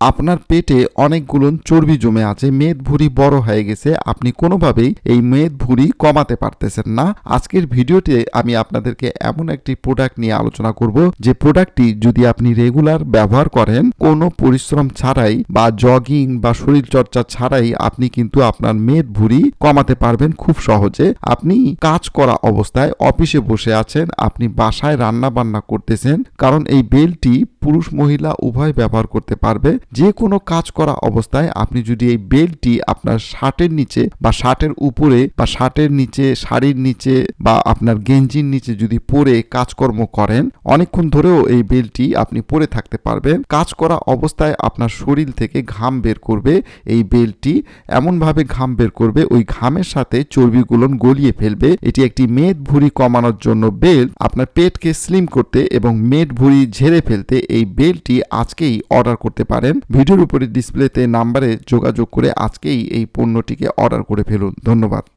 আপনার পেটে অনেকগুলো চর্বি জমে আছে, মেদ ভুঁড়ি বড় হয়ে গেছে, আপনি কোনোভাবেই এই মেদ ভুঁড়ি কমাতে পারতেছেন না। আজকের ভিডিওতে আমি আপনাদেরকে এমন একটি প্রোডাক্ট নিয়ে আলোচনা করব, যে প্রোডাক্টটি যদি আপনি রেগুলার ব্যবহার করেন, কোনো পরিশ্রম ছাড়াই বা জগিং বা শরীর চর্চা ছাড়াই আপনি কিন্তু আপনার মেদ ভুঁড়ি কমাতে পারবেন খুব সহজে। আপনি কাজ করা অবস্থায় অফিসে বসে আছেন, আপনি বাসায় রান্না বান্না করতেছেন, কারণ এই বেলটি পুরুষ মহিলা উভয় ব্যবহার করতে পারবে। যে কোনো কাজ করা অবস্থায় আপনি যদি এই বেলটি আপনার শার্টের নিচে বা শার্টের উপরে বা শার্টের নিচে, শাড়ির নিচে বা আপনার গেঞ্জির নিচে যদি পরে কাজকর্ম করেন, অনেকক্ষণ ধরেও এই বেলটি আপনি পরে থাকতে পারবেন। কাজ করা অবস্থায় আপনার শরীর থেকে ঘাম বের করবে, এই বেলটি এমনভাবে ঘাম বের করবে, ওই ঘামের সাথে চর্বিগুলো গলিয়ে ফেলবে। এটি একটি মেদ ভুঁড়ি কমানোর জন্য বেল আপনার পেটকে স্লিম করতে এবং মেদ ভুঁড়ি ঝেড়ে ফেলতে এই বেলটি আজকেই অর্ডার করতে পারেন। ভিডিওর উপরে ডিসপ্লেতে নাম্বারে যোগাযোগ করে আজকেই এই পণ্যটিকে অর্ডার করে ফেলুন। ধন্যবাদ।